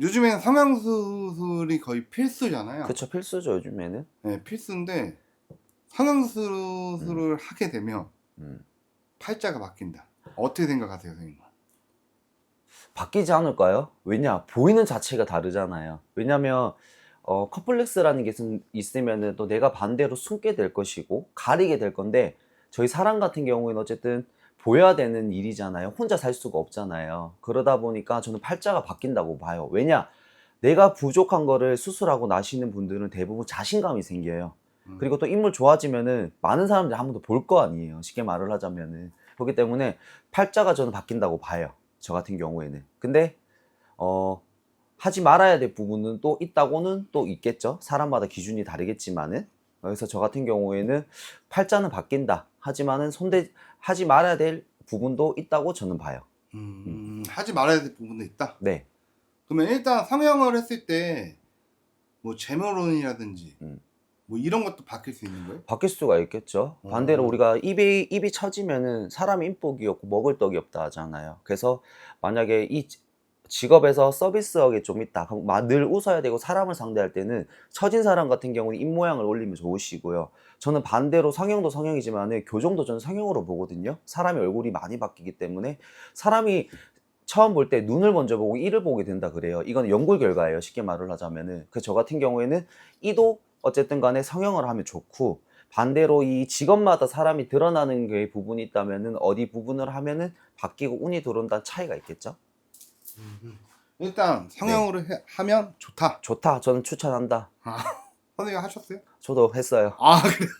요즘에는 성형수술이 거의 필수잖아요. 그쵸 필수죠 요즘에는. 네, 필수인데 성형수술을 하게 되면 음. 팔자가 바뀐다. 어떻게 생각하세요, 선생님? 바뀌지 않을까요? 왜냐 보이는 자체가 다르잖아요. 왜냐면 어, 컴플렉스라는 게 있- 있으면은 또 내가 반대로 숨게 될 것이고 가리게 될 건데 저희 사람 같은 경우에는 어쨌든 보여야 되는 일이잖아요. 혼자 살 수가 없잖아요. 그러다 보니까 저는 팔자가 바뀐다고 봐요. 왜냐 내가 부족한 거를 수술하고 나시는 분들은 대부분 자신감이 생겨요. 음. 그리고 또 인물 좋아지면은 많은 사람들이 한 번 더 볼 거 아니에요. 쉽게 말을 하자면은. 그렇기 때문에 팔자가 저는 바뀐다고 봐요. 저 같은 경우에는. 근데, 어, 하지 말아야 될 부분은 또 있다고는 또 있겠죠. 사람마다 기준이 다르겠지만은. 그래서 저 같은 경우에는 팔자는 바뀐다. 하지만은 손대, 하지 말아야 될 부분도 있다고 저는 봐요. 음, 하지 말아야 될 부분도 있다. 네. 그러면 일단 성형을 했을 때 뭐 재물운이라든지 음. 뭐 이런 것도 바뀔 수 있는 거예요? 바뀔 수가 있겠죠. 음. 반대로 우리가 입이 입이 처지면은 사람이 인복이 없고 먹을 떡이 없다 하잖아요. 그래서 만약에 이 지- 직업에서 서비스업이 좀 있다. 늘 웃어야 되고 사람을 상대할 때는 처진 사람 같은 경우는 입 모양을 올리면 좋으시고요. 저는 반대로 성형도 성형이지만은 교정도 저는 성형으로 보거든요. 사람의 얼굴이 많이 바뀌기 때문에 사람이 처음 볼 때 눈을 먼저 보고 이를 보게 된다 그래요. 이건 연구 결과예요. 쉽게 말을 하자면은. 그 저 같은 경우에는 이도 어쨌든 간에 성형을 하면 좋고 반대로 이 직업마다 사람이 드러나는 게 부분이 있다면은 어디 부분을 하면은 바뀌고 운이 들어온다는 차이가 있겠죠. 일단 성형으로 해- 하면 좋다. 좋다. 저는 추천한다. 선생님 하셨어요? 저도 했어요. 아 그래요?